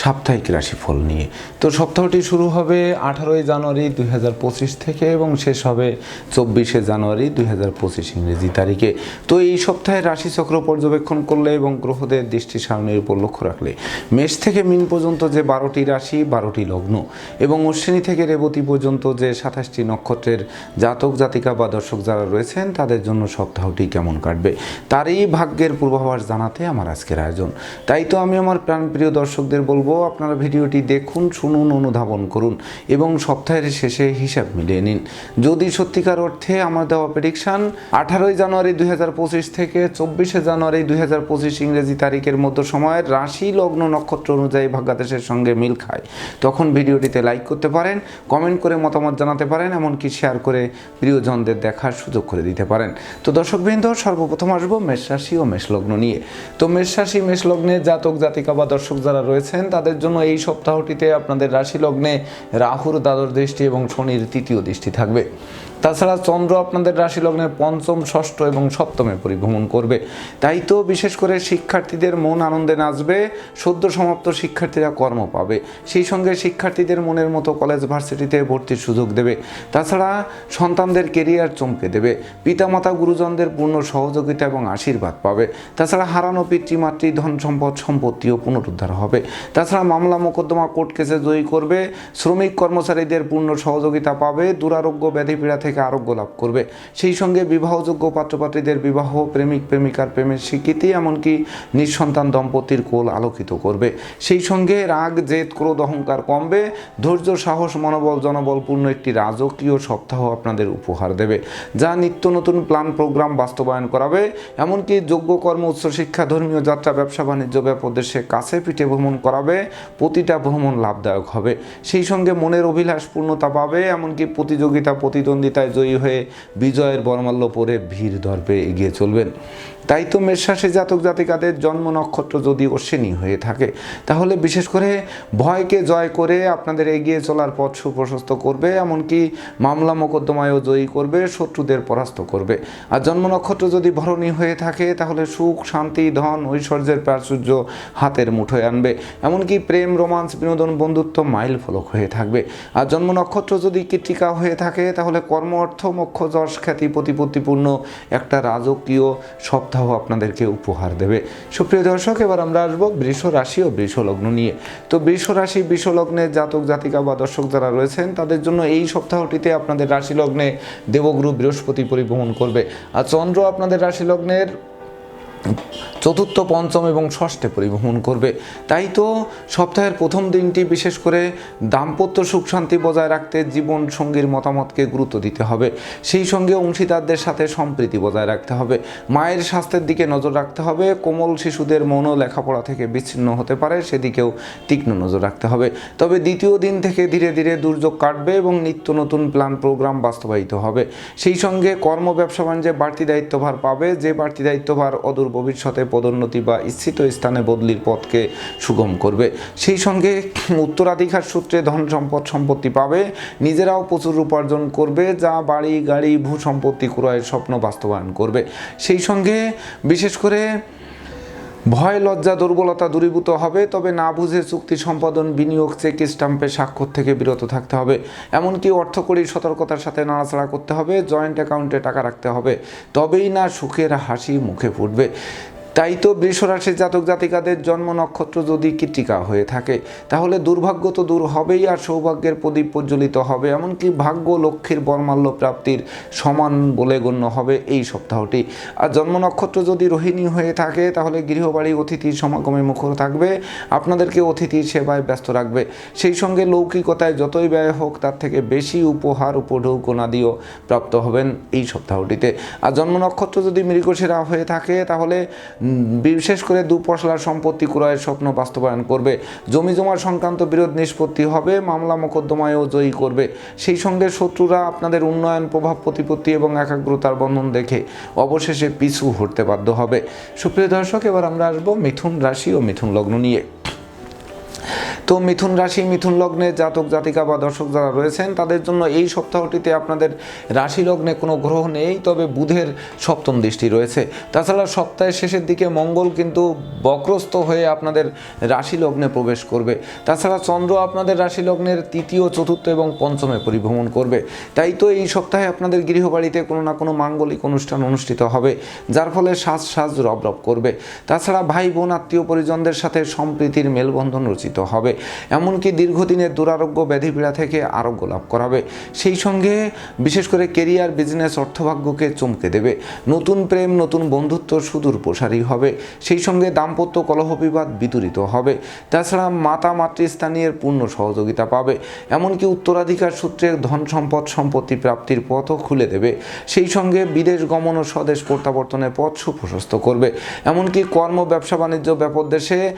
সাপ্তাহিক রাশিফল নিয়ে। তো সপ্তাহটি শুরু হবে আঠারোই জানুয়ারি দুই হাজার পঁচিশ থেকে এবং শেষ হবে চব্বিশে জানুয়ারি দুই হাজার পঁচিশ ইংরেজি তারিখে। তো এই সপ্তাহে রাশিচক্র পর্যবেক্ষণ করলে এবং গ্রহদের দৃষ্টি সারণীর উপর লক্ষ্য রাখলে মেষ থেকে মিন পর্যন্ত যে বারোটি রাশি, বারোটি লগ্ন এবং অশ্বিনী থেকে রেবতী পর্যন্ত যে সাতাশটি নক্ষত্রের জাতক, জাতিকা বা দর্শক যারা রয়েছেন, তাদের জন্য সপ্তাহটি কেমন কাটবে তারই ভাগ্যের পূর্বাভাস জানাতে আমার আজকের আয়োজন। তাই তো আমি আমার প্রাণপ্রিয় দর্শকদের বলব আপনারা ভিডিওটি দেখুন, শুনুন, অনুধাবন করুন এবং সপ্তাহের শেষে হিসাব মিলিয়ে নিন। যদি সত্যিকার অর্থে আমার দেওয়া প্রেডিকশান আঠারোই জানুয়ারি দুই হাজার পঁচিশ থেকে চব্বিশে জানুয়ারি দুই হাজার পঁচিশ ইংরেজি তারিখের মধ্য সময়ের রাশি লগ্ন নক্ষত্র অনুযায়ী ভাগ্যাদেশের সঙ্গে মিল খায়, তখন ভিডিওটিতে লাইক করতে পারেন কমেন্ট করে মতামত জানাতে পারেন, এমনকি শেয়ার করে প্রিয়জনদের দেখার সুযোগ করে দিতে পারেন। তো দর্শকবৃন্দ, সর্বপ্রথম আসব মেষ রাশি ও মেষ লগ্ন নিয়ে। তো মেষ রাশি মেষ লগ্নে জাতক, জাতিকা বা দর্শক যারা রয়েছেন তাদের জন্য এই সপ্তাহটিতে আপনাদের রাশি লগ্নে রাহুর দ্বাদশ দৃষ্টি এবং শনির তৃতীয় দৃষ্টি থাকবে। তাছাড়া চন্দ্র আপনাদের রাশি লগ্নের পঞ্চম, ষষ্ঠ এবং সপ্তমে পরিভ্রমণ করবে। তাই তো বিশেষ করে শিক্ষার্থীদের মন আনন্দে নাচবে, সদ্য সমাপ্ত শিক্ষার্থীরা কর্ম পাবে। সেই সঙ্গে শিক্ষার্থীদের মনের মতো কলেজ ভার্সিটিতে ভর্তির সুযোগ দেবে। তাছাড়া সন্তানদের কেরিয়ার চমকে দেবে। পিতামাতা, গুরুজনদের পূর্ণ সহযোগিতা এবং আশীর্বাদ পাবে। তাছাড়া হারানো পিতৃমাতৃ ধন সম্পদ, সম্পত্তিও পুনরুদ্ধার হবে। তাছাড়া মামলা মোকদ্দমা কোর্ট কেসে জয়ী করবে। শ্রমিক কর্মচারীদের পূর্ণ সহযোগিতা পাবে। দুরারোগ্য ব্যাধিপীড়া থেকে আরোগ্য লাভ করবে। সেই সঙ্গে বিবাহযোগ্য পাত্রপাত্রীদের বিবাহ প্রেমিক, প্রেমিকার প্রেমের স্বীকৃতি, এমনকি নিঃসন্তান দম্পতির কোল আলোকিত করবে। সেই সঙ্গে রাগ, জেদ, ক্রোধ, অহংকার কমবে। ধৈর্য, সাহস, মনোবল, জনবলপূর্ণ একটি রাজকীয় সপ্তাহ আপনাদের উপহার দেবে। যা নিত্য নতুন প্ল্যান, প্রোগ্রাম বাস্তবায়ন করাবে। এমনকি যোগ্য কর্ম উচ্চশিক্ষা ধর্মীয় যাত্রা, ব্যবসা, বাণিজ্য ব্যাপক দেশে কাছে পিঠে ভ্রমণ করাবে। প্রতিটা ভ্রমণ লাভদায়ক হবে। সেই সঙ্গে মনের অভিলাষ পূর্ণতা পাবে। এমনকি প্রতিযোগিতা প্রতিদ্বন্দ্বিতায় জয়ী হয়ে বিজয়ের বর্মাল্য পরে ভিড় দর্পে এগিয়ে চলবেন। তাই তো মেষরাশি জাতক জাতিকাদের জন্ম নক্ষত্র যদি অশ্বিনী হয়ে থাকে, তাহলে বিশেষ করে ভয়কে জয় করে আপনাদের এগিয়ে চলার পথ সুপ্রশস্ত করবে, এমনকি মামলা মোকদ্দমায়ও জয়ী করবে, শত্রুদের পরাস্ত করবে। আর জন্ম নক্ষত্র যদি ভরণী হয়ে থাকে, তাহলে সুখ, শান্তি, ধন, ঐশ্বর্যের প্রাচুর্য হাতের মুঠোয় আনবে। এমনকি প্রেম, রোমান্স, বিনোদন, বন্ধুত্ব মাইল ফলক হয়ে থাকবে। আর জন্ম নক্ষত্র যদি কৃতিকা হয়ে থাকে, তাহলে কর্ম, অর্থ, মোক্ষ, যশ, খ্যাতি, প্রতিপত্তিপূর্ণ একটা রাজকীয় সপ্তাহ আপনাদেরকে উপহার দেবে। সুপ্রিয় দর্শক, এবার আমরা আসব বৃষ রাশি ও বৃষ লগ্ন নিয়ে। তো বৃষ রাশি, বৃষ লগ্নের জাতক, জাতিকা বা দর্শক যারা রয়েছেন, তাদের জন্য এই সপ্তাহটিতে আপনাদের রাশি লগ্নে দেবগুরু বৃহস্পতি পরিভ্রমণ করবে। আর চন্দ্র আপনাদের রাশি লগ্নের চতুর্থ, পঞ্চম এবং ষষ্ঠে পরিভ্রমণ করবে। তাই তো সপ্তাহের প্রথম দিনটি বিশেষ করে দাম্পত্য সুখ শান্তি বজায় রাখতে জীবন সঙ্গীর মতামতকে গুরুত্ব দিতে হবে। সেই সঙ্গে অংশীদারদের সাথে সম্প্রীতি বজায় রাখতে হবে। মায়ের স্বাস্থ্যের দিকে নজর রাখতে হবে। কোমল শিশুদের মনও লেখাপড়া থেকে বিচ্ছিন্ন হতে পারে, সেদিকেও তীক্ষ্ণ নজর রাখতে হবে। তবে দ্বিতীয় দিন থেকে ধীরে ধীরে দুর্যোগ কাটবে এবং নিত্য নতুন প্ল্যান, প্রোগ্রাম বাস্তবায়িত হবে। সেই সঙ্গে কর্ম ব্যবসা বাণিজ্যে বাড়তি দায়িত্বভার পাবে। যে বাড়তি দায়িত্বভার অদূর ভবিষ্যতে পদোন্নতি বা স্থিত স্থানে বদলির পথকে সুগম করবে। সেই সঙ্গে উত্তরাধিকার সূত্রে ধন সম্পদ সম্পত্তি পাবে, নিজেরাও প্রচুর উপার্জন করবে, যা বাড়ি, গাড়ি, ভূ সম্পত্তি ক্রয়ের স্বপ্ন বাস্তবায়ন করবে। সেই সঙ্গে বিশেষ করে ভয়, লজ্জা, দুর্বলতা দূরীভূত হবে, তবে না বুঝে চুক্তি সম্পাদন, বিনিয়োগ, চেক স্টাম্পে স্বাক্ষর থেকে বিরত থাকতে হবে। এমনকি অর্থকরী সতর্কতার সাথে নাড়াচাড়া করতে হবে, জয়েন্ট অ্যাকাউন্টে টাকা রাখতে হবে, তবেই না সুখের হাসি মুখে ফুটবে। তাই তো বৃষরাশির জাতক জাতিকাদের জন্ম নক্ষত্র যদি কৃতিকা হয়ে থাকে, তাহলে দুর্ভাগ্য তো দূর হবেই আর সৌভাগ্যের প্রদীপ প্রজ্বলিত হবে। এমনকি ভাগ্য লক্ষ্মীর বর্মাল্য প্রাপ্তির সমান বলে গণ্য হবে এই সপ্তাহটি। আর জন্ম নক্ষত্র যদি রোহিণী হয়ে থাকে, তাহলে গৃহবাড়ি অতিথির সমাগমে মুখর থাকবে, আপনাদেরকে অতিথির সেবায় ব্যস্ত রাখবে। সেই সঙ্গে লৌকিকতায় যতই ব্যয় হোক, তার থেকে বেশি উপহার উপঢৌকনাদিও প্রাপ্ত হবেন এই সপ্তাহটিতে। আর জন্ম নক্ষত্র যদি মৃগশিরা হয়ে থাকে, তাহলে বিশেষ করে দু পশলার সম্পত্তি ক্রয়ের স্বপ্ন বাস্তবায়ন করবে। জমি জমা সংক্রান্ত বিরোধ নিষ্পত্তি হবে, মামলা মোকদ্দমায়ও জয়ী করবে। সেই সঙ্গে শত্রুরা আপনাদের উন্নয়ন, প্রভাব, প্রতিপত্তি এবং একাগ্রতার বন্ধন দেখে অবশেষে পিছু হটতে বাধ্য হবে। সুপ্রিয় দর্শক, এবার আমরা আসব মিথুন রাশি ও মিথুন লগ্ন নিয়ে। তো মিথুন রাশি, মিথুন লগ্নে জাতক, জাতিকা বা দর্শক যারা রয়েছেন, তাদের জন্য এই সপ্তাহটিতে আপনাদের রাশি লগ্নে কোনো গ্রহ নেই, তবে বুধের সপ্তম দৃষ্টি রয়েছে। তাছাড়া সপ্তাহের শেষের দিকে মঙ্গল কিন্তু বক্রস্ত হয়ে আপনাদের রাশি লগ্নে প্রবেশ করবে। তাছাড়া চন্দ্র আপনাদের রাশি লগ্নের তৃতীয়, চতুর্থ এবং পঞ্চমে পরিভ্রমণ করবে। তাই তো এই সপ্তাহে আপনাদের গৃহবাড়িতে কোনো না কোনো মাঙ্গলিক অনুষ্ঠান অনুষ্ঠিত হবে, যার ফলে সাজ সাজ রব রব করবে। তাছাড়া ভাই বোন, আত্মীয় পরিজনদের সাথে সম্প্রীতির মেলবন্ধন রচিত হবে। এমনকি দীর্ঘদিনের দুরারোগ্য ব্যাধিপীড়া থেকে আরোগ্য লাভ করাবে। সেই সঙ্গে বিশেষ করে কেরিয়ার, বিজনেস, অর্থভাগ্যকে চমকে দেবে। নতুন প্রেম, নতুন বন্ধুত্ব সুদূর প্রসারী হবে। সেই সঙ্গে দাম্পত্য কলহ বিবাদ বিতরিত হবে। তাছাড়া মাতা মাতৃস্থানীয় পূর্ণ সহযোগিতা পাবে। এমনকি উত্তরাধিকার সূত্রে ধন সম্পদ, সম্পত্তি প্রাপ্তির পথও খুলে দেবে। সেই সঙ্গে বিদেশ গমন ও স্বদেশ প্রত্যাবর্তনের পথ সুপ্রশস্ত করবে। এমনকি কর্ম, ব্যবসা, বাণিজ্য ব্যাপক দেশে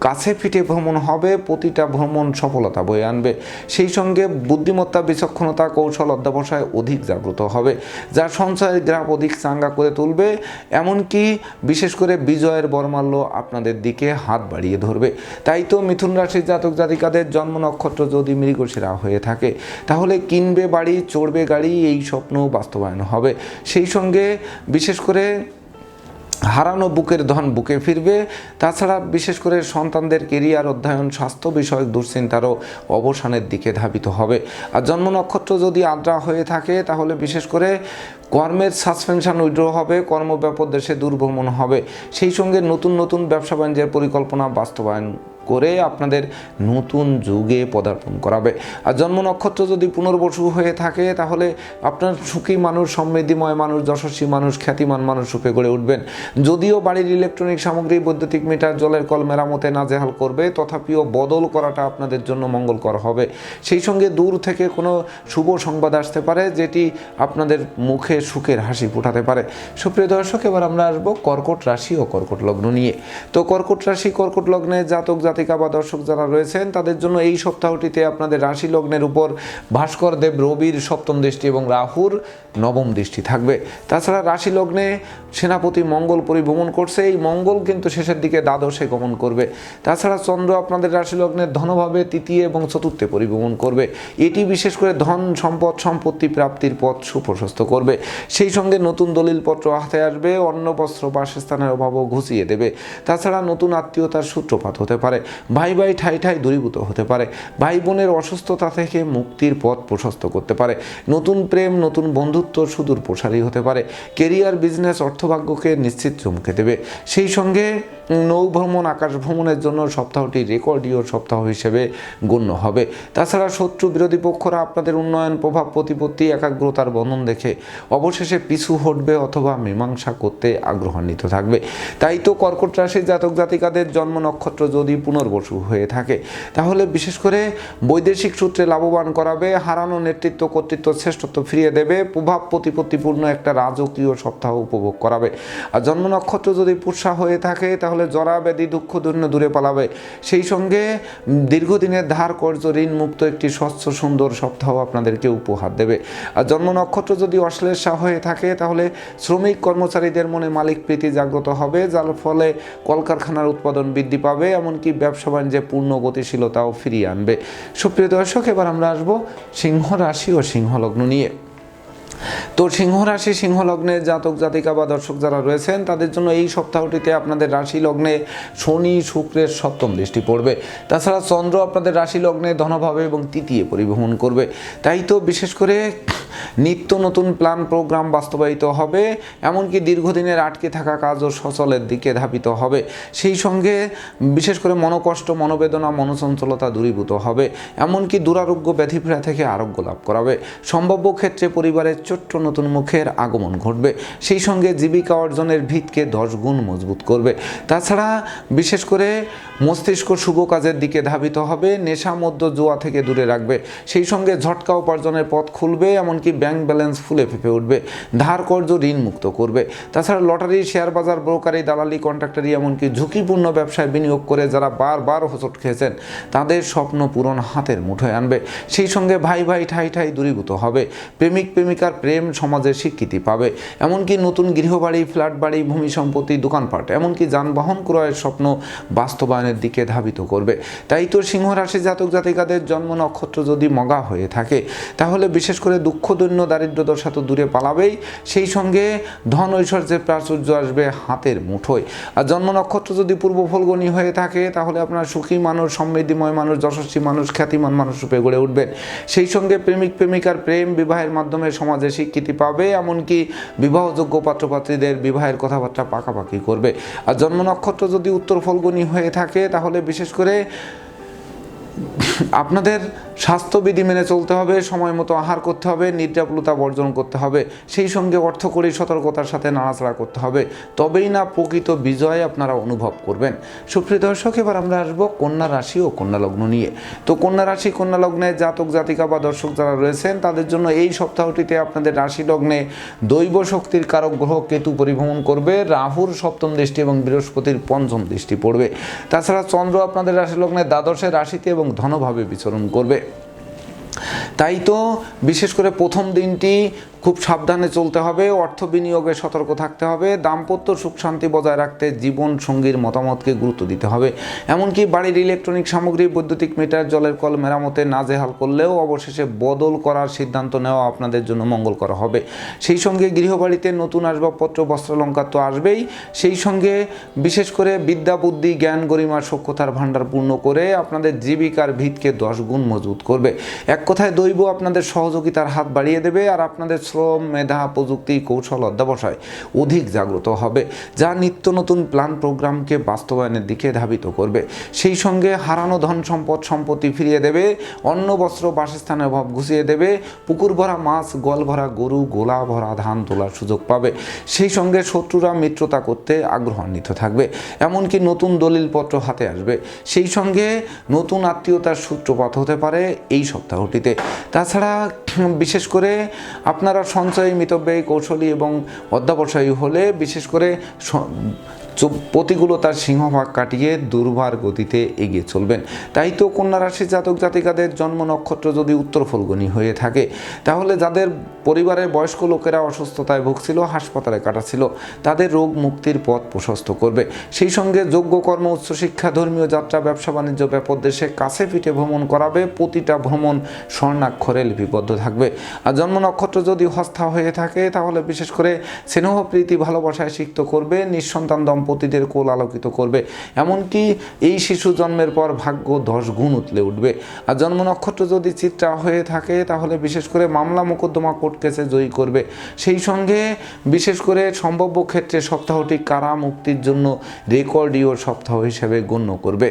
কাছে ফিটে ভ্রমণ হবে। প্রতিটা ভ্রমণ সফলতা বয়ে আনবে। সেই সঙ্গে বুদ্ধিমত্তা, বিচক্ষণতা, কৌশল অধ্যাবসায় অধিক জাগ্রত হবে, যা সঞ্চয়ের গ্রাফ অধিক চাঙ্গা করে তুলবে, এমনকি বিশেষ করে বিজয়ের বর্মাল্য আপনাদের দিকে হাত বাড়িয়ে ধরবে। তাই তো মিথুন রাশির জাতক জাতিকাদের জন্ম নক্ষত্র যদি মৃগশিরা হয়ে থাকে, তাহলে কিনবে বাড়ি, চড়বে গাড়ি, এই স্বপ্ন বাস্তবায়ন হবে। সেই সঙ্গে বিশেষ করে হারানো বুকের ধন বুকে ফিরবে। তাছাড়া বিশেষ করে সন্তানদের কেরিয়ার, অধ্যয়ন, স্বাস্থ্য বিষয়ক দুশ্চিন্তারও অবসানের দিকে ধাবিত হবে। আর জন্ম নক্ষত্র যদি আদ্রা হয়ে থাকে, তাহলে বিশেষ করে কর্মের সাসপেনশন উইড্র হবে কর্মব্যাপদ দেশে দুর্ভ্রমণ হবে। সেই সঙ্গে নতুন নতুন ব্যবসা বাণিজ্যের পরিকল্পনা বাস্তবায়ন করে আপনাদের নতুন যুগে পদার্পণ করাবে। আর জন্ম নক্ষত্র যদি পুনর্বসু হয়ে থাকে, তাহলে আপনার সুখী মানুষ, সমৃদ্ধিময় মানুষ, যশস্বী মানুষ, খ্যাতিমান মানুষ রূপে গড়ে উঠবেন। যদিও বাড়ির ইলেকট্রনিক সামগ্রী, বৈদ্যুতিক মিটার জলের কল মেরামতে নাজেহাল করবে, তথাপিও বদল করাটা আপনাদের জন্য মঙ্গলকর হবে। সেই সঙ্গে দূর থেকে কোনো শুভ সংবাদ আসতে পারে, যেটি আপনাদের মুখে সুখের হাসি ফোটাতে পারে। সুপ্রিয় দর্শক, এবার আমরা আসব কর্কট রাশি ও কর্কট লগ্ন নিয়ে। তো কর্কট রাশি, কর্কট লগ্নে জাতক জাতিকা বা দর্শক যারা রয়েছেন, তাদের জন্য এই সপ্তাহটিতে আপনাদের রাশি লগ্নের উপর ভাস্কর দেব, রবির সপ্তম দৃষ্টি এবং রাহুর নবম দৃষ্টি থাকবে। তাছাড়া রাশি লগ্নে সেনাপতি মঙ্গল পরিভ্রমণ করছে। এই মঙ্গল কিন্তু শেষের দিকে দ্বাদশে গমন করবে। তাছাড়া চন্দ্র আপনাদের রাশি লগ্নের ধনভাবে তৃতীয় এবং চতুর্থে পরিভ্রমণ করবে। এটি বিশেষ করে ধন সম্পদ, সম্পত্তি প্রাপ্তির পথ সুপ্রশস্ত করবে। সেই সঙ্গে নতুন দলিলপত্র হাতে আসবে অন্ন বস্ত্র বাসস্থানের অভাবও ঘুষিয়ে দেবে। তাছাড়া নতুন আত্মীয়তার সূত্রপাত হতে পারে। ভাই ভাই ঠাই ঠাই দূরীভূত হতে পারে। ভাই বোনের অসুস্থতা থেকে মুক্তির পথ প্রশস্ত করতে পারে। নতুন প্রেম, নতুন বন্ধুত্ব সুদূর প্রসারী হতে পারে। কেরিয়ার, বিজনেস, অর্থভাগ্যকে নিশ্চিত চমকে দেবে। সেই সঙ্গে নৌ ভ্রমণ আকাশ ভ্রমণের জন্য সপ্তাহটি রেকর্ডীয় সপ্তাহ হিসেবে গণ্য হবে। তাছাড়া শত্রু বিরোধী পক্ষরা আপনাদের উন্নয়ন, প্রভাব, প্রতিপত্তি, একাগ্রতার বন্ধন দেখে অবশেষে পিছু হটবে অথবা মীমাংসা করতে আগ্রহান্বিত থাকবে। তাই তো কর্কট রাশির জাতক জাতিকাদের জন্ম নক্ষত্র যদি পুনর্বসু হয়ে থাকে। তাহলে বিশেষ করে বৈদেশিক সূত্রে লাভবান করাবে, হারানো নেতৃত্ব কর্তৃত্ব শ্রেষ্ঠত্ব ফিরিয়ে দেবে, প্রভাব প্রতিপত্তিপূর্ণ একটা রাজকীয় সপ্তাহ উপভোগ করাবে। আর জন্ম নক্ষত্র যদি পুষা হয়ে থাকে, তাহলে জরা ব্যাধি দুঃখ দূর্ণ দূরে পালাবে। সেই সঙ্গে দীর্ঘদিনের ধার কর্য ঋণ মুক্ত একটি স্বচ্ছ সুন্দর সপ্তাহ আপনাদেরকে উপহার দেবে। আর জন্ম নক্ষত্র যদি অশ্লেষা হয়ে থাকে, তাহলে শ্রমিক কর্মচারীদের মনে মালিক প্রীতি জাগ্রত হবে, যার ফলে কলকারখানার উৎপাদন বৃদ্ধি পাবে, এমনকি ব্যবসা বাণিজ্যে পূর্ণ গতিশীলতাও ফিরিয়ে আনবে। সুপ্রিয় দর্শক, এবার আমরা আসব সিংহ রাশি ও সিংহলগ্ন নিয়ে। তো সিংহ রাশি সিংহ লগ্নে জাতক, জাতিকা বা দর্শক যারা রয়েছেন, তাদের জন্য এই সপ্তাহটিতে আপনাদের রাশি লগ্নে শনি, শুক্রের সপ্তম দৃষ্টি পড়বে। তাছাড়া চন্দ্র আপনাদের রাশি লগ্নে ধনভাবে এবং তৃতীয় পরিভ্রমণ করবে। তাই তো বিশেষ করে নিত্য নতুন প্ল্যান, প্রোগ্রাম বাস্তবায়িত হবে, এমনকি দীর্ঘদিনের আটকে থাকা কাজও সচলের দিকে ধাবিত হবে। সেই সঙ্গে বিশেষ করে মনোকষ্ট, মনোবেদনা, মনোচঞ্চলতা দূরীভূত হবে, এমনকি দুরারোগ্য ব্যাধিপীড়া থেকে আরোগ্য লাভ করাবে। সম্ভাব্য ক্ষেত্রে পরিবারের ছোট্ট নতুন মুখের আগমন ঘটবে। সেই সঙ্গে জীবিকা অর্জনের ভিতকে দশ গুণ মজবুত করবে। তাছাড়া বিশেষ করে মস্তিষ্ক শুভ কাজের দিকে ধাবিত হবে, নেশা মধ্য জোয়া থেকে দূরে রাখবে। সেই সঙ্গে ঝটকা উপার্জনের পথ খুলবে, এমনকি ব্যাংক ব্যালেন্স ফুলে ফেপে উঠবে। ধার কর্জ ঋণ মুক্ত করবে। তাছাড়া লটারি শেয়ার বাজার ব্রোকারি দালালি কন্ট্রাক্টারি, এমনকি ঝুঁকিপূর্ণ ব্যবসায় বিনিয়োগ করে যারা বারবার হোঁচট খেয়েছেন, তাদের স্বপ্ন পূরণ হাতের মুঠোয় আনবে। সেই সঙ্গে ভাই ভাই ঠাই ঠাই দূরীভূত হবে। প্রেমিক প্রেমিকার প্রেম সমাজের স্বীকৃতি পাবে। এমনকি নতুন গৃহবাড়ি, ফ্ল্যাট বাড়ি, ভূমি সম্পত্তি, দোকানপাট, এমনকি যানবাহন ক্রয়ের স্বপ্ন বাস্তবায়নের দিকে ধাবিত করবে। তাই তো সিংহ রাশি জাতক জাতিকাদের জন্ম নক্ষত্র যদি মগা হয়ে থাকে, তাহলে বিশেষ করে দুঃখ, দৈন্য, দারিদ্র দশা তো দূরে পালাবেই। সেই সঙ্গে ধন ঐশ্বর্যের প্রাচুর্য আসবে হাতের মুঠোয়। আর জন্ম নক্ষত্র যদি পূর্ব ফলগণী হয়ে থাকে, তাহলে আপনার সুখী মানুষ, সমৃদ্ধিময় মানুষ, যশস্বী মানুষ, খ্যাতিমান মানুষ রূপে গড়ে উঠবেন। সেই সঙ্গে প্রেমিক, প্রেমিকার প্রেম বিবাহের মাধ্যমে সমাজে স্বীকৃতি পাবে, এমনকি বিবাহযোগ্য পাত্রপাত্রীদের বিবাহের কথাবার্তা পাকাপাকি করবে। আর জন্ম নক্ষত্র যদি উত্তর ফলগুনি হয়ে থাকে, তাহলে বিশেষ করে আপনাদের স্বাস্থ্যবিধি মেনে চলতে হবে, সময় মতো আহার করতে হবে, নিদ্রাপ্লতা বর্জন করতে হবে, সেই সঙ্গে অর্থকরী সতর্কতার সাথে নাড়াচাড়া করতে হবে। তবেই না প্রকৃত বিজয় আপনারা অনুভব করবেন। সুপ্রিয় দর্শক, এবার আমরা আসব কন্যা রাশি ও কন্যা লগ্ন নিয়ে। তো কন্যা রাশি, কন্যা লগ্নে জাতক, জাতিকা বা দর্শক যারা রয়েছেন, তাদের জন্য এই সপ্তাহটিতে আপনাদের রাশি লগ্নে দৈব শক্তির কারক গ্রহ কেতু পরিভ্রমণ করবে, রাহুর সপ্তম দৃষ্টি এবং বৃহস্পতির পঞ্চম দৃষ্টি পড়বে। তাছাড়া চন্দ্র আপনাদের রাশি লগ্নে দ্বাদশে রাশিতে এবং ধনভাবে বিচরণ করবে। তাই তো বিশেষ করে প্রথম দিনটি খুব সাবধানে চলতে হবে, অর্থ বিনিয়োগে সতর্ক থাকতে হবে, দাম্পত্য সুখ শান্তি বজায় রাখতে জীবন সঙ্গীর মতামতকে গুরুত্ব দিতে হবে। এমনকি বাড়ির ইলেকট্রনিক সামগ্রী, বৈদ্যুতিক মিটার, জলের কল মেরামতে নাজেহাল করলেও অবশেষে বদল করার সিদ্ধান্ত নেওয়া আপনাদের জন্য মঙ্গল করা হবে। সেই সঙ্গে গৃহবাড়িতে নতুন আসবাবপত্র, বস্ত্রালঙ্কার তো আসবেই। সেই সঙ্গে বিশেষ করে বিদ্যা, বুদ্ধি, জ্ঞান গরিমার সক্ষতার ভাণ্ডার পূর্ণ করে আপনাদের জীবিকার ভিতকে দশ গুণ মজবুত করবে। এক কথায় দৈব আপনাদের সহযোগিতার হাত বাড়িয়ে দেবে আর আপনাদের শ্রম মেধা, প্রযুক্তি, কৌশল অধ্যাবসায় অধিক জাগ্রত হবে, যা নিত্য নতুন প্ল্যান প্রোগ্রামকে বাস্তবায়নের দিকে ধাবিত করবে। সেই সঙ্গে হারানো ধন সম্পদ সম্পত্তি ফিরিয়ে দেবে, অন্ন, বস্ত্র বাসস্থানের অভাব ঘুষিয়ে দেবে, পুকুর ভরা মাছ, গল ভরা গরু, গোলা ভরা ধান তোলার সুযোগ পাবে। সেই সঙ্গে শত্রুরা মিত্রতা করতে আগ্রহান্বিত থাকবে, এমনকি নতুন দলিলপত্র হাতে আসবে। সেই সঙ্গে নতুন আত্মীয়তার সূত্রপাত হতে পারে এই সপ্তাহটিতে। তাছাড়া, বিশেষ করে আপনারা সঞ্চয়ী মিতব্যয়ী কৌশলী এবং অধ্যাবসায়ী হলে বিশেষ করে প্রতিকূলতার সিংহভাগ কাটিয়ে দুর্বার গতিতে এগিয়ে চলবেন। তাই তো কন্যা রাশির জাতক জাতিকাদের জন্ম নক্ষত্র যদি উত্তর ফলগুনি হয়ে থাকে, তাহলে যাদের পরিবারের বয়স্ক লোকেরা অসুস্থতায় ভুগছিল, হাসপাতালে কাটাছিল, তাদের রোগ মুক্তির পথ প্রশস্ত করবে। সেই সঙ্গে যোগ্য কর্ম উচ্চশিক্ষা ধর্মীয় যাত্রা, ব্যবসা, বাণিজ্য ব্যাপক দেশে কাছে পিঠে ভ্রমণ করাবে, প্রতিটা ভ্রমণ স্বর্ণাক্ষরে লিপিবদ্ধ থাকবে। আর জন্ম নক্ষত্র যদি হস্থা হয়ে থাকে, তাহলে বিশেষ করে স্নেহ, প্রীতি, ভালোবাসায় সিক্ত করবে, নিঃসন্তান দম্পতিদের কোল আলোকিত করবে। এমনকি এই শিশু জন্মের পর ভাগ্য দশ গুণ উতলে উঠবে। আর জন্ম নক্ষত্র যদি চিত্রা হয়ে থাকে, তাহলে বিশেষ করে মামলা মোকদ্দমা কোর্ট কেসে জয়ী করবে। সেই সঙ্গে বিশেষ করে সম্ভাব্য ক্ষেত্রে সপ্তাহটি কারা মুক্তির জন্য রেকর্ডীয় সপ্তাহ হিসেবে গণ্য করবে।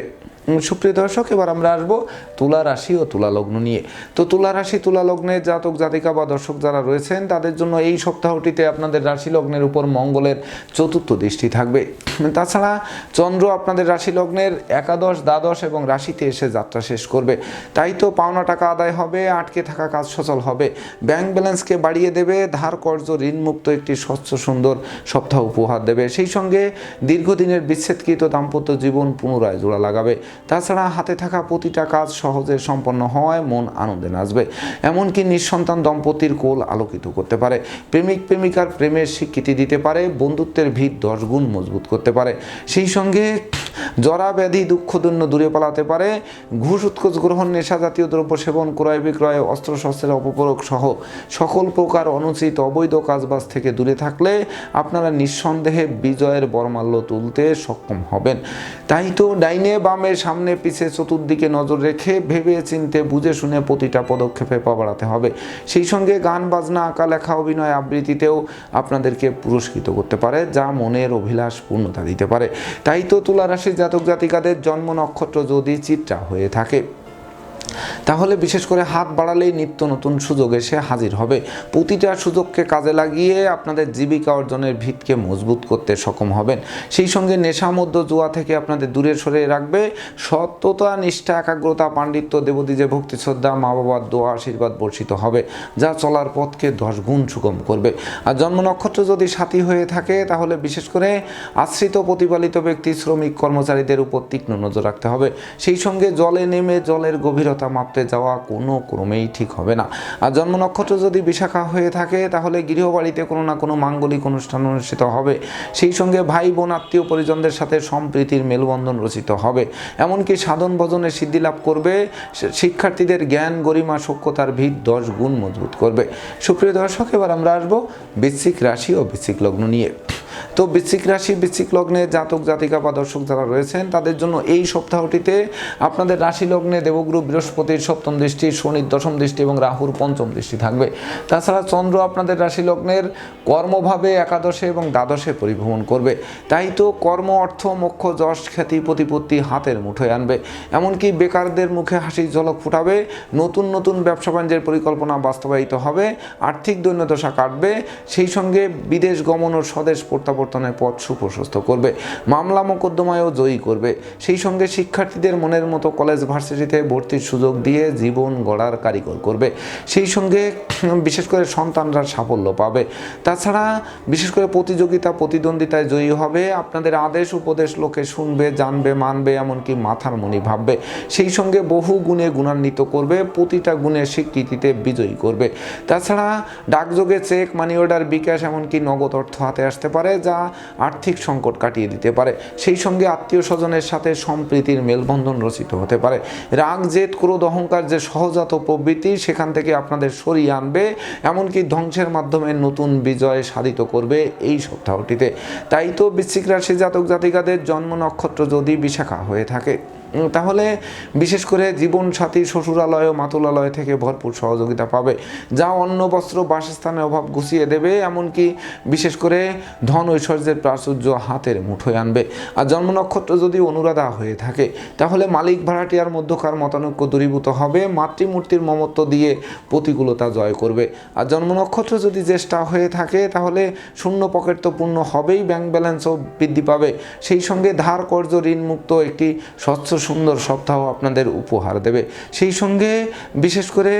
সুপ্রিয় দর্শক, এবার আমরা আসব তুলা রাশি ও তুলা লগ্ন নিয়ে। তো তুলা রাশি, তুলা লগ্নের জাতক, জাতিকা বা দর্শক যারা রয়েছেন, তাদের জন্য এই সপ্তাহটিতে আপনাদের রাশি লগ্নের উপর মঙ্গলের চতুর্থ দৃষ্টি থাকবে। তাছাড়া চন্দ্র আপনাদের রাশি লগ্নের একাদশ, দ্বাদশ এবং রাশিতে এসে যাত্রা শেষ করবে। তাই তো পাওনা টাকা আদায় হবে, আটকে থাকা কাজ সচল হবে। ব্যাংক ব্যালেন্সকে বাড়িয়ে দেবে, ধার কর্জ, ঋণমুক্ত একটি স্বচ্ছ, সুন্দর সপ্তাহ উপহার দেবে। সেই সঙ্গে দীর্ঘদিনের বিচ্ছেদকৃত দাম্পত্য জীবন পুনরায় জোড়া লাগাবে। তাছাড়া হাতে থাকা প্রতিটা কাজ সহজে সম্পন্ন হওয়ায় মন আনন্দে নাচবে। এমনকি নিঃসন্তান দম্পতির কোল আলোকিত করতে পারে। প্রেমিক প্রেমিকার প্রেমের স্বীকৃতি দিতে পারে, বন্ধুত্বের ভিত দশ গুণ মজবুত করতে পারে। সেই সঙ্গে জরা ব্যাধি দুঃখদন্য দূরে পালাতে পারে। ঘুষ উৎকোচ গ্রহণ, নেশা জাতীয় দ্রব্য সেবন, ক্রয় বিক্রয় অস্ত্রশস্ত্রের অপপ্রয়োগ সহ সকল প্রকার অনুচিত অবৈধ কাজবাজ থেকে দূরে থাকলে আপনারা নিঃসন্দেহে বিজয়ের বরমাল্য তুলতে সক্ষম হবেন। তাই তো ডাইনে বামে সামনে পিছে চতুর্দিকে নজর রেখে ভেবে চিনতে বুঝে শুনে প্রতিটা পদক্ষেপে পা বাড়াতে হবে। সেই সঙ্গে গান, বাজনা, আঁকা, লেখা, অভিনয় আবৃত্তিতেও আপনাদেরকে পুরস্কৃত করতে পারে, যা মনের অভিলাষ পূর্ণতা দিতে পারে। তাই তো তুলা রাশির জাতক জাতিকাদের জন্ম নক্ষত্র যদি চিত্রা হয়ে থাকে। তাহলে বিশেষ করে হাত বাড়ালেই নিত্য নতুন সুযোগ এসে হাজির হবে। প্রতিটা সুযোগকে কাজে লাগিয়ে আপনাদের জীবিকা অর্জনের ভিতকে মজবুত করতে সক্ষম হবেন। সেই সঙ্গে নেশা মধ্য জুয়া থেকে আপনাদের দূরে সরে রাখবে। সত্যতা, নিষ্ঠা, একাগ্রতা, পাণ্ডিত্য দেবদীজে ভক্তি, শ্রদ্ধা মা বাবার দোয়া, আশীর্বাদ বর্ষিত হবে, যা চলার পথকে দশ গুণ সুগম করবে। আর জন্ম নক্ষত্র যদি সাথী হয়ে থাকে, তাহলে বিশেষ করে আশ্রিত, প্রতিপালিত ব্যক্তি, শ্রমিক, কর্মচারীদের উপর তীক্ষ্ণ নজর রাখতে হবে। সেই সঙ্গে জলে নেমে জলের গভীরতা মাপতে যাওয়া কোনো ক্রমেই ঠিক হবে না। আর জন্ম নক্ষত্র যদি বিশাখা হয়ে থাকে, তাহলে গৃহবাড়িতে কোনো না কোনো মাঙ্গলিক অনুষ্ঠান অনুষ্ঠিত হবে। সেই সঙ্গে ভাই, বোন, আত্মীয় পরিজনদের সাথে সম্প্রীতির মেলবন্ধন রচিত হবে। এমনকি সাধন ভজনের সিদ্ধি লাভ করবে। শিক্ষার্থীদের জ্ঞান, গরিমা সক্ষতার ভিত দশ গুণ মজবুত করবে। সুপ্রিয় দর্শক, এবার আমরা আসব বৃশ্চিক রাশি ও বৃশ্চিক লগ্ন নিয়ে। তো বৃশ্চিক রাশি, বৃশ্চিক লগ্নে জাতক, জাতিকা বা দর্শক যারা রয়েছেন, তাদের জন্য এই সপ্তাহটিতে আপনাদের রাশি লগ্নে দেবগুরু বৃহস্পতির সপ্তম দৃষ্টি, শনির দশম দৃষ্টি এবং রাহুর পঞ্চম দৃষ্টি থাকবে। তাছাড়া চন্দ্র আপনাদের রাশি লগ্নের কর্মভাবে, একাদশে এবং দ্বাদশে পরিভ্রমণ করবে। তাই তো কর্ম, অর্থ, মোক্ষ, যশ, খ্যাতি, প্রতিপত্তি হাতের মুঠোয় আনবে। এমনকি বেকারদের মুখে হাসির ঝলক ফুটাবে, নতুন নতুন ব্যবসা বাণিজ্যের পরিকল্পনা বাস্তবায়িত হবে, আর্থিক দৈন্যদশা কাটবে, সেই সঙ্গে বিদেশ গমন ও স্বদেশ প্রত্যাবর্তনের পথ সুপ্রশস্ত করবে, মামলা মোকদ্দমায়ও জয়ী করবে। সেই সঙ্গে শিক্ষার্থীদের মনের মতো কলেজ ভার্সিটিতে ভর্তির সুযোগ দিয়ে জীবন গড়ার কারিগর করবে। সেই সঙ্গে বিশেষ করে সন্তানরা সাফল্য পাবে। তাছাড়া বিশেষ করে প্রতিযোগিতা, প্রতিদ্বন্দ্বিতায় জয়ী হবে। আপনাদের আদেশ উপদেশ লোকে শুনবে, জানবে, মানবে, এমনকি মাথার মনি ভাববে। সেই সঙ্গে বহু গুণে গুণান্বিত করবে, প্রতিটা গুণের স্বীকৃতিতে বিজয়ী করবে। তাছাড়া ডাকযোগে চেক মানি অর্ডার বিকাশ, এমনকি নগদ অর্থ হাতে আসতে পারে। যা আর্থিক সংকট কাটিয়ে দিতে পারে। সেই সঙ্গে আত্মীয় স্বজনের সাথে সম্প্রীতির মেলবন্ধন রচিত হতে পারে। রাগ, জেদ, ক্রোধ, অহংকার যে সহজাত প্রবৃত্তি, সেখান থেকে আপনাদের সরিয়ে আনবে। এমনকি ধ্বংসের মাধ্যমে নতুন বিজয় সাধিত করবে এই সপ্তাহটিতে। তাই তো বৃশ্চিক রাশি জাতক জাতিকাদের জন্ম নক্ষত্র যদি বিশাখা হয়ে থাকে। তাহলে বিশেষ করে জীবনসাথী, শ্বশুরালয় ও মাতুলালয় থেকে ভরপুর সহযোগিতা পাবে। যা অন্ন, বস্ত্র, বাসস্থানের অভাব গুছিয়ে দেবে, এমনকি বিশেষ করে ধন ঐশ্বর্যের প্রাচুর্য হাতের মুঠোয় আনবে। আর জন্ম নক্ষত্র যদি অনুরাধা হয়ে থাকে, তাহলে মালিক ভাড়াটিয়ার মধ্যকার মতানৈক্য দূরীভূত হবে, মাতৃমূর্তির মমত্ব দিয়ে প্রতিকূলতা জয় করবে। আর জন্ম নক্ষত্র যদি জ্যেষ্ঠা হয়ে থাকে, তাহলে শূন্য পকেট তো পূর্ণ হবেই, ব্যাংক ব্যালেন্সও বৃদ্ধি পাবে। সেই সঙ্গে ধার কর্য ঋণমুক্ত একটি স্বচ্ছ সুন্দর সপ্তাহ আপনাদের উপহার দেবে। সেই সঙ্গে বিশেষ করে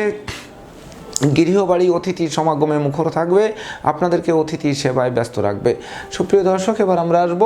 গৃহবাড়ি অতিথির সমাগমে মুখর থাকবে, আপনাদেরকে অতিথি সেবায় ব্যস্ত রাখবে। সুপ্রিয় দর্শক, এবার আমরা আসব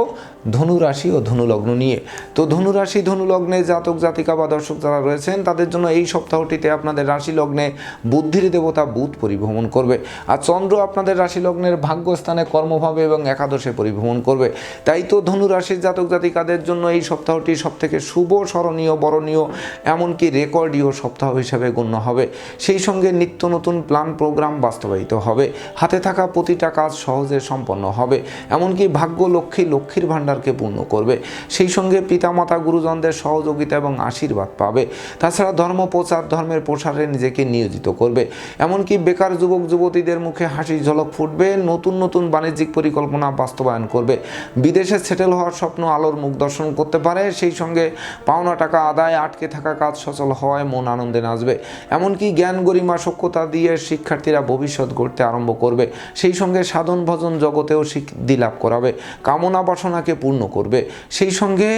ধনু রাশি ও ধনু লগ্ন নিয়ে। তো ধনু রাশি ধনু লগ্নে জাতক, জাতিকা বা দর্শক যারা রয়েছেন, তাদের জন্য এই সপ্তাহটিতে আপনাদের রাশি লগ্নে বুদ্ধির দেবতা বুধ পরিভ্রমণ করবে। আর চন্দ্র আপনাদের রাশি লগ্নের ভাগ্যস্থানে কর্মভাবে এবং একাদশে পরিভ্রমণ করবে। তাই তো ধনু রাশির জাতক, জাতিকাদের জন্য এই সপ্তাহটি সব থেকে শুভ, স্মরণীয়, বরণীয়, এমনকি রেকর্ডীয় সপ্তাহ হিসাবে গণ্য হবে। সেই সঙ্গে নিত্য নতুন প্ল্যান, প্রোগ্রাম বাস্তবায়িত হবে। হাতে থাকা প্রতিটা কাজ সহজে সম্পন্ন হবে। এমনকি ভাগ্য লক্ষ্মী, লক্ষ্মীর ভাণ্ডারকে পূর্ণ করবে। সেই সঙ্গে পিতামাতা, গুরুজনদের সহযোগিতা এবং আশীর্বাদ পাবে। তাছাড়া ধর্ম, প্রচার, ধর্মের প্রসারে নিজেকে নিয়োজিত করবে। এমনকি বেকার যুবক, যুবতীদের মুখে হাসির ঝলক ফুটবে, নতুন নতুন বাণিজ্যিক পরিকল্পনা বাস্তবায়ন করবে। বিদেশে সেটেল হওয়ার স্বপ্ন আলোর মুখ দর্শন করতে পারে, সেই সঙ্গে পাওনা টাকা আদায় আটকে থাকা কাজ সচল হওয়ায় মন আনন্দে নাচবে। এমনকি জ্ঞান, গরিমা সক্ষতা দিয়ে শিক্ষার্থীরা ভবিষ্যৎ গড়তে আরম্ভ করবে। সেই সঙ্গে সাধন ভজন জগতেও সিদ্ধি লাভ করাবে। কামনা বাসনাকে পূর্ণ করবে। সেই সঙ্গে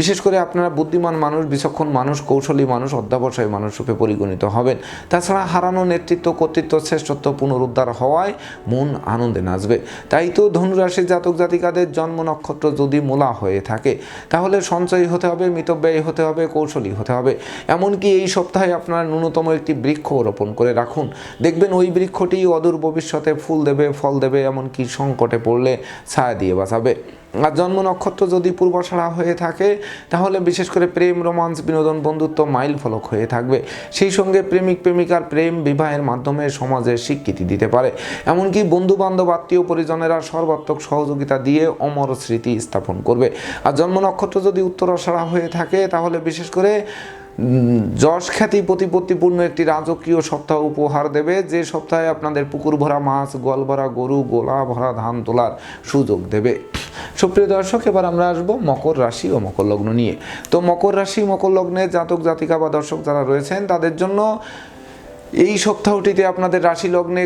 বিশেষ করে আপনারা বুদ্ধিমান মানুষ, বিচক্ষণ মানুষ, কৌশলী মানুষ, অধ্যাবসায়ী মানুষ রূপে পরিগণিত হবেন। তাছাড়া হারানো নেতৃত্ব, কর্তৃত্ব, শ্রেষ্ঠত্ব পুনরুদ্ধার হওয়ায় মন আনন্দে নাচবে। তাই তো ধনুরাশির জাতক জাতিকাদের জন্ম নক্ষত্র যদি মূলা হয়ে থাকে, তাহলে সঞ্চয়ী হতে হবে, মিতব্যয়ী হতে হবে, কৌশলী হতে হবে। এমনকি এই সপ্তাহে আপনার ন্যূনতম একটি বৃক্ষ রোপণ করে রাখুন। দেখবেন ওই বৃক্ষটি অদূর ভবিষ্যতে ফুল দেবে, ফল দেবে, এমনকি সংকটে পড়লে ছায়া দিয়ে বাঁচাবে। আর জন্ম নক্ষত্র যদি পূর্বসারা হয়ে থাকে, তাহলে বিশেষ করে প্রেম, রোমান্স, বিনোদন, বন্ধুত্ব মাইল ফলক হয়ে থাকবে। সেই সঙ্গে প্রেমিক, প্রেমিকার প্রেম বিবাহের মাধ্যমে সমাজের স্বীকৃতি দিতে পারে। এমনকি বন্ধু বান্ধব আত্মীয় পরিজনেরা সর্বাত্মক সহযোগিতা দিয়ে অমর স্মৃতি স্থাপন করবে। আর জন্ম নক্ষত্র যদি উত্তরাষাঢ়া হয়ে থাকে, তাহলে বিশেষ করে যশ খ্যাতি প্রতিপত্তিপূর্ণ একটি রাজকীয় সপ্তাহ উপহার দেবে। যে সপ্তাহে আপনাদের পুকুর ভরা মাছ গোয়াল ভরা গরু গোলা ভরা ধান তোলার সুযোগ দেবে। সুপ্রিয় দর্শক, এবার আমরা আসব মকর রাশি ও মকর লগ্ন নিয়ে। তো মকর রাশি, মকর লগ্নে জাতক, জাতিকা বা দর্শক যারা রয়েছেন, তাদের জন্য এই সপ্তাহটিতে আপনাদের রাশি লগ্নে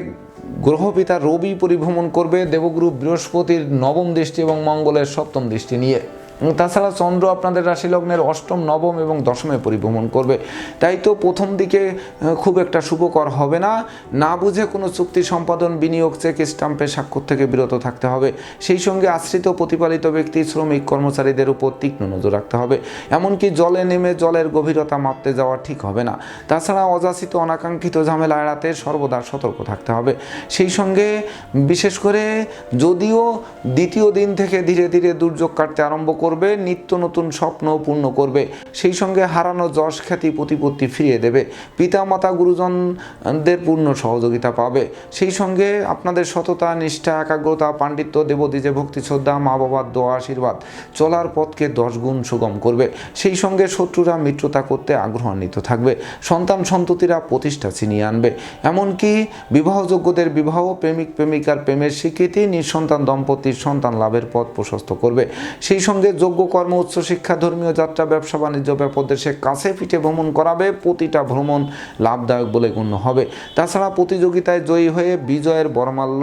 গ্রহপিতা রবি পরিভ্রমণ করবে। দেবগুরু বৃহস্পতির নবম দৃষ্টি এবং মঙ্গলের সপ্তম দৃষ্টি নিয়ে। এবং তাছাড়া চন্দ্র আপনাদের রাশি লগ্নের অষ্টম, নবম এবং দশমে পরিভ্রমণ করবে। তাই তো প্রথম দিকে খুব একটা শুভকর হবে না। না বুঝে কোনো চুক্তি সম্পাদন, বিনিয়োগ, চেক, স্টাম্পে স্বাক্ষর থেকে বিরত থাকতে হবে। সেই সঙ্গে আশ্রিত প্রতিপালিত ব্যক্তি, শ্রমিক, কর্মচারীদের উপর তীক্ষ্ণ নজর রাখতে হবে। এমনকি জলে নেমে জলের গভীরতা মাপতে যাওয়া ঠিক হবে না। তাছাড়া অযাচিত, অনাকাঙ্ক্ষিত ঝামেলা এড়াতে সর্বদা সতর্ক থাকতে হবে। সেই সঙ্গে, বিশেষ করে যদিও দ্বিতীয় দিন থেকে ধীরে ধীরে দুর্যোগ কাটতে আরম্ভ করবে, নিত্য নতুন স্বপ্ন পূর্ণ করবে। সেই সঙ্গে হারানো যশ খ্যাতি প্রতিপত্তি ফিরিয়ে দেবে। পিতামাতা, গুরুজনদের পূর্ণ সহযোগিতা পাবে। সেই সঙ্গে আপনাদের সততা, নিষ্ঠা, একাগ্রতা, পাণ্ডিত্য দেবদীজে ভক্তি, শ্রদ্ধা মা বাবার দোয়া, আশীর্বাদ, চলার পথকে দশ গুণ সুগম করবে। সেই সঙ্গে শত্রুরা মিত্রতা করতে আগ্রহান্বিত থাকবে। সন্তান সন্ততিরা প্রতিষ্ঠা ছিনিয়ে আনবে। এমনকি বিবাহযোগ্যদের বিবাহ প্রেমিক প্রেমিকার প্রেমের স্বীকৃতি নিঃসন্তান দম্পতির সন্তান লাভের পথ প্রশস্ত করবে। সেই সঙ্গে যোগ্য কর্ম, উচ্চ শিক্ষা, ধর্মীয় যাত্রা, ব্যবসা, বাণিজ্য ব্যাপক দেশে কাছে পিঠে ভ্রমণ করাবে, প্রতিটা ভ্রমণ লাভদায়ক বলে গণ্য হবে। তাছাড়া প্রতিযোগিতায় জয়ী হয়ে বিজয়ের বরমাল্য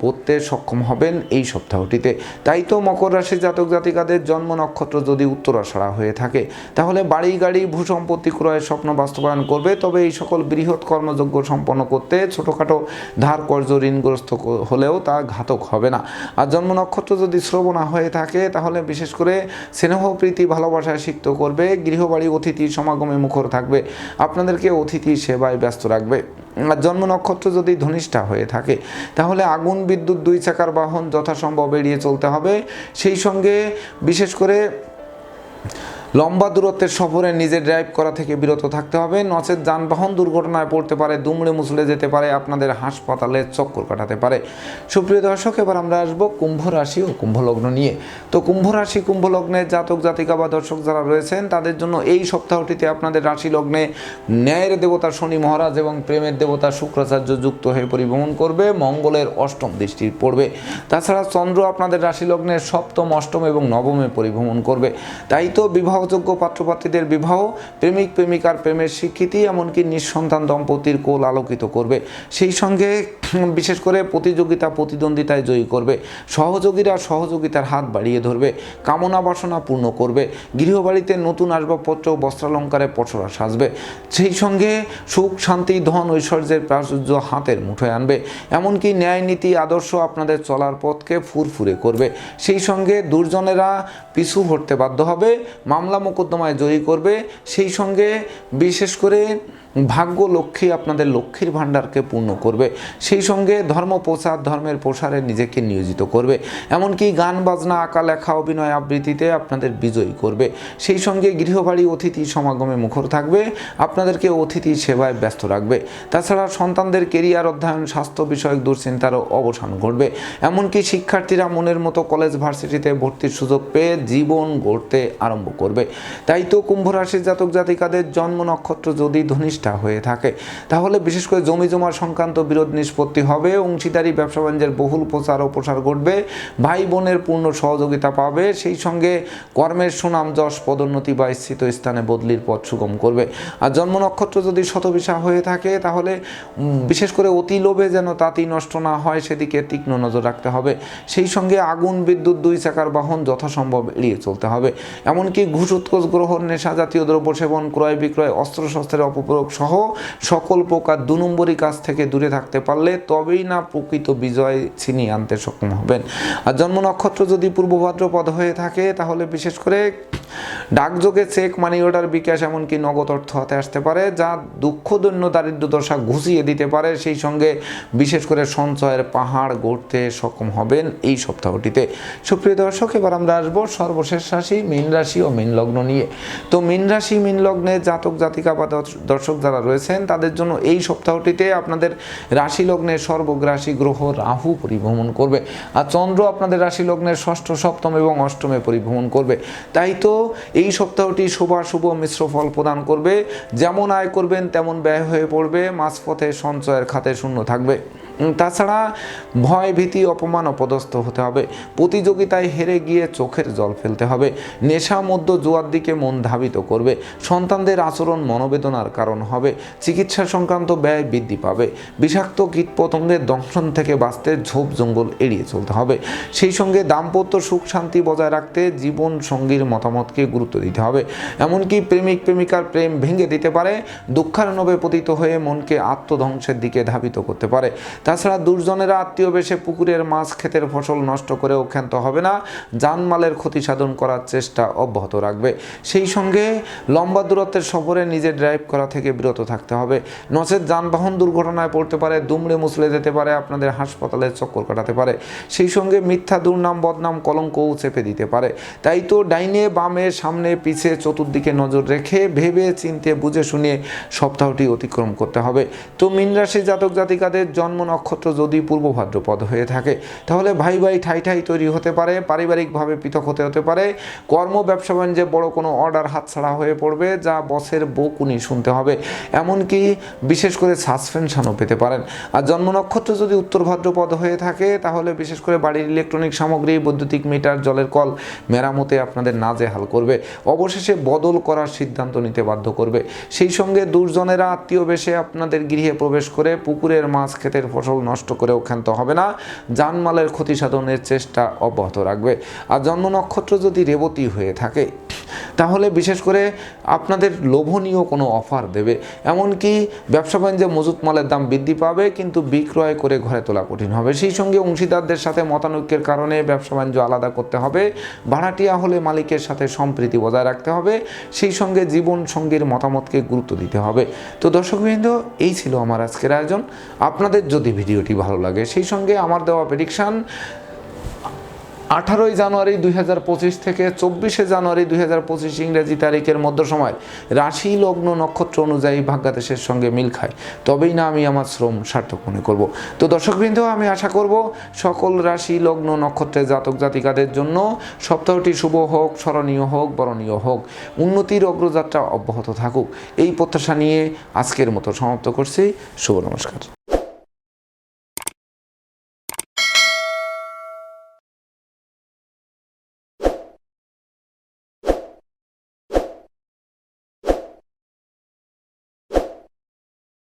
পড়তে সক্ষম হবেন এই সপ্তাহটিতে। তাই তো মকর রাশি জাতক জাতিকাদের জন্ম নক্ষত্র যদি উত্তরাষাড়া হয়ে থাকে, তাহলে বাড়ি গাড়ি ভূসম্পত্তি ক্রয়ের স্বপ্ন বাস্তবায়ন করবে। তবে এই সকল বৃহৎ কর্মযোগ্য সম্পন্ন করতে ছোটোখাটো ধার কর্য ঋণগ্রস্ত হলেও তা ঘাতক হবে না। আর জন্ম নক্ষত্র যদি শ্রবণা হয়ে থাকে, তাহলে বিশেষ করে স্নেহ, প্রীতি ভালোবাসায় সিক্ত করবে। গৃহবাড়ি, অতিথি, সমাগমে মুখর থাকবে। আপনাদেরকে অতিথি সেবায় ব্যস্ত রাখবে। জন্ম নক্ষত্র যদি ধনিষ্ঠা হয়ে থাকে, তাহলে আগুন, বিদ্যুৎ, দুই চাকার বাহন যথাসম্ভব এড়িয়ে চলতে হবে। সেই সঙ্গে বিশেষ করে লম্বা দূরত্বের সফরে নিজে ড্রাইভ করা থেকে বিরত থাকতে হবে। নচেত যানবাহন দুর্ঘটনায় পড়তে পারে, দুমড়ে মুচড়ে যেতে পারে, আপনাদের হাসপাতালে চক্কর কাটাতে পারে। সুপ্রিয় দর্শক, এবার আমরা আসব কুম্ভ রাশি ও কুম্ভ লগ্ন নিয়ে। তো কুম্ভ রাশি, কুম্ভ লগ্নের জাতক, জাতিকা বা দর্শক যারা রয়েছেন, তাদের জন্য এই সপ্তাহটিতে আপনাদের রাশি লগ্নে ন্যায়ের দেবতা শনি মহারাজ এবং প্রেমের দেবতা শুক্রাচার্য যুক্ত হয়ে পরিভ্রমণ করবে। মঙ্গলের অষ্টম দৃষ্টি পড়বে। তাছাড়া চন্দ্র আপনাদের রাশি লগ্নের সপ্তম, অষ্টম এবং নবমে পরিভ্রমণ করবে। তাই তো বিবাহযোগ্য পাত্রপাত্রীদের বিবাহ, প্রেমিক, প্রেমিকার প্রেমের স্বীকৃতি, এমনকি নিঃসন্তান দম্পতির কোল আলোকিত করবে। সেই সঙ্গে বিশেষ করে প্রতিযোগিতা, প্রতিদ্বন্দ্বিতায় জয়ী করবে। সহযোগীরা সহযোগিতার হাত বাড়িয়ে ধরবে, কামনা বাসনা পূর্ণ করবে। গৃহবাড়িতে নতুন আসবাবপত্র, বস্ত্রালঙ্কারে পছরা সাজবে। সেই সঙ্গে সুখ, শান্তি, ধন, ঐশ্বর্যের প্রাচুর্য হাতের মুঠোয় আনবে। এমনকি ন্যায় নীতি, আদর্শ আপনাদের চলার পথকে ফুরফুরে করবে। সেই সঙ্গে দুর্জনেরা পিছু হটতে বাধ্য হবে। মামলা মোকদ্দমায় জয়ী করবে। সেই সঙ্গে বিশেষ করে ভাগ্য লক্ষ্মী আপনাদের লক্ষ্মীর ভাণ্ডারকে পূর্ণ করবে। সেই সঙ্গে ধর্ম প্রচার, ধর্মের প্রসারে নিজেকে নিয়োজিত করবে। এমনকি গান, বাজনা, আঁকা, লেখা, অভিনয় আবৃত্তিতে আপনাদের বিজয়ী করবে। সেই সঙ্গে গৃহবাড়ি, অতিথি সমাগমে মুখর থাকবে। আপনাদেরকে অতিথি সেবায় ব্যস্ত রাখবে। তাছাড়া সন্তানদের কেরিয়ার অধ্যয়ন, স্বাস্থ্য বিষয়ক দুশ্চিন্তারও অবসান ঘটবে। এমনকি শিক্ষার্থীরা মনের মতো কলেজ, ভার্সিটিতে ভর্তির সুযোগ পেয়ে জীবন গড়তে আরম্ভ করবে। তাই তো কুম্ভ রাশির জাতক জাতিকাদের জন্ম নক্ষত্র যদি ধনিষ্ঠা হয়ে থাকে। তাহলে বিশেষ করে জমি জমা সংক্রান্ত বিরোধ নিষ্পত্তি হবে, অংশীদারি, ব্যবসা বাণিজ্যের বহুল প্রচার ও প্রসার ঘটবে ভাই বোনের পূর্ণ সহযোগিতা পাবে, সেই সঙ্গে কর্মের সুনাম, যশ, পদোন্নতি বা স্থিত স্থানে বদলির পথ সুগম করবে। আর জন্ম নক্ষত্র যদি শতবিশা হয়ে থাকে, তাহলে বিশেষ করে অতি লোভে যেন তাঁতি নষ্ট না হয়, সেদিকে তীক্ষ্ণ নজর রাখতে হবে। সেই সঙ্গে আগুন, বিদ্যুৎ, দুই চাকার বাহন যথাসম্ভব এড়িয়ে চলতে হবে। এমনকি ঘুষ উৎকোচ গ্রহণ নেশা জাতীয় দ্রব্য সেবন ক্রয় বিক্রয় অস্ত্রশস্ত্রের অপপ্রয়োগ সহ সকল প্রকার দু নম্বরী কাজ থেকে দূরে থাকতে পারলে তবেই না প্রকৃত বিজয় ছিনিয়ে আনতে সক্ষম হবেন। আর জন্ম নক্ষত্র যদি পূর্ব ভাদ্রপদ হয়ে থাকে, তাহলে বিশেষ করে ডাকযোগে চেক, মানি অর্ডার, বিকাশ, এমনকি নগদ অর্থ হাতে আসতে পারে, যা দুঃখদৈন্য দারিদ্র দশা ঘুষিয়ে দিতে পারে। সেই সঙ্গে বিশেষ করে সঞ্চয়ের পাহাড় গড়তে সক্ষম হবেন এই সপ্তাহটিতে। সুপ্রিয় দর্শক, এবার আমরা আসব সর্বশেষ রাশি, মীন রাশি ও মীন লগ্ন নিয়ে। তো মীন রাশি, মীন লগ্নে জাতক, জাতিকা বা দর্শক যারা রয়েছেন, তাদের জন্য এই সপ্তাহটিতে আপনাদের রাশি লগ্নের সর্বগ্রাসী গ্রহ রাহু পরিভ্রমণ করবে। আর চন্দ্র আপনাদের রাশি লগ্নের ষষ্ঠ, সপ্তম এবং অষ্টমে পরিভ্রমণ করবে। তাই তো এই সপ্তাহটি শুভাশুভ মিশ্র ফল প্রদান করবে। যেমন আয় করবেন, তেমন ব্যয় হয়ে পড়বে। মাঝপথে সঞ্চয়ের খাতে শূন্য থাকবে। তাছাড়া ভয়, ভীতি, অপমান অপদস্থ হতে হবে। প্রতিযোগিতায় হেরে গিয়ে চোখের জল ফেলতে হবে। নেশা মধ্য জোয়ার দিকে মন ধাবিত করবে। সন্তানদের আচরণ মনোবেদনার কারণ হবে। চিকিৎসা সংক্রান্ত ব্যয় বৃদ্ধি পাবে। বিষাক্ত কীটপতঙ্গের দংশন থেকে বাঁচতে ঝোপ জঙ্গল এড়িয়ে চলতে হবে। সেই সঙ্গে দাম্পত্য সুখ, শান্তি বজায় রাখতে জীবন সঙ্গীর মতামতকে গুরুত্ব দিতে হবে। এমনকি প্রেমিক, প্রেমিকার প্রেম ভেঙে দিতে পারে দুঃখারণবে পতিত হয়ে মনকে আত্মধ্বংসের দিকে ধাবিত করতে পারে। তাছাড়া দুর্জনেরা আত্মীয় বেশে পুকুরের মাছ ক্ষেতের ফসল নষ্ট করেও ক্ষান্ত হবে না, জানমালের ক্ষতি সাধন করার চেষ্টা অব্যাহত রাখবে। সেই সঙ্গে লম্বা দূরত্বের সফরে নিজে ড্রাইভ করা থেকে বিরত থাকতে হবে। নচেত যানবাহন দুর্ঘটনায় পড়তে পারে, দুমড়ে মুসলে যেতে পারে, আপনাদের হাসপাতালে চক্কর কাটাতে পারে। সেই সঙ্গে মিথ্যা দুর্নাম, বদনাম, কলঙ্কও চেপে দিতে পারে। তাই তো ডাইনে, বামে, সামনে, পিছে, চতুর্দিকে নজর রেখে ভেবে, চিনতে, বুঝে শুনে সপ্তাহটি অতিক্রম করতে হবে। তো মীন রাশি জাতক জাতিকাদের জন্ম নক্ষত্র যদি পূর্ব ভাদ্রপদ হয়ে থাকে, তাহলে ভাই ভাই ঠাই ঠাই তৈরি হতে পারে, পারিবারিকভাবে পৃথক হতে হতে পারে। কর্ম ব্যবসা বাণিজ্যে বড় কোনো অর্ডার হাতছাড়া হয়ে পড়বে, যা বসের বকুনি শুনতে হবে। এমনকি বিশেষ করে সাসপেনশনও পেতে পারেন। আর জন্ম নক্ষত্র যদি উত্তর ভাদ্রপদ হয়ে থাকে, তাহলে বিশেষ করে বাড়ির ইলেকট্রনিক সামগ্রী, বৈদ্যুতিক মিটার জলের কল মেরামতে আপনাদের নাজেহাল করবে। অবশেষে বদল করার সিদ্ধান্ত নিতে বাধ্য করবে। সেই সঙ্গে দুর্জনেরা আত্মীয় বেশে আপনাদের গৃহে প্রবেশ করে পুকুরের মাছ, ক্ষেতের ফসল নষ্ট করেও ক্ষান্ত হবে না। জানমালের ক্ষতি সাধনের চেষ্টা অব্যাহত রাখবে। আর জন্ম নক্ষত্র যদি রেবতী হয়ে থাকে, তাহলে বিশেষ করে আপনাদের লোভনীয় কোনো অফার দেবে। এমনকি ব্যবসা বাণিজ্যে মজুত মালের দাম বৃদ্ধি পাবে, কিন্তু বিক্রয় করে ঘরে তোলা কঠিন হবে। সেই সঙ্গে অংশীদারদের সাথে মতানৈক্যের কারণে ব্যবসা বাণিজ্য আলাদা করতে হবে। ভাড়াটিয়া হলে মালিকের সাথে সম্প্রীতি বজায় রাখতে হবে। সেই সঙ্গে জীবন সঙ্গীর মতামতকে গুরুত্ব দিতে হবে। তো দর্শকবৃন্দ এই ছিল আমার আজকের আয়োজন। আপনাদের যদি ভিডিওটি ভালো লাগে। সেই সঙ্গে আমার দেওয়া প্রেডিকশান আঠারোই জানুয়ারি দুই হাজার পঁচিশ থেকে চব্বিশে জানুয়ারি দুই হাজার পঁচিশ ইংরেজি তারিখের মধ্য সময় রাশি লগ্ন নক্ষত্র অনুযায়ী ভাগ্যাদেশের সঙ্গে মিল খায়। তবেই না আমি আমার শ্রম সার্থক মনে করব। তো দর্শকবৃন্দ, আমি আশা করব সকল রাশি লগ্ন নক্ষত্রের জাতক জাতিকাদের জন্য সপ্তাহটি শুভ হোক, স্মরণীয় হোক, বরণীয় হোক, উন্নতির অগ্রযাত্রা অব্যাহত থাকুক। এই প্রত্যাশা নিয়ে আজকের মতো সমাপ্ত করছি। শুভ নমস্কার।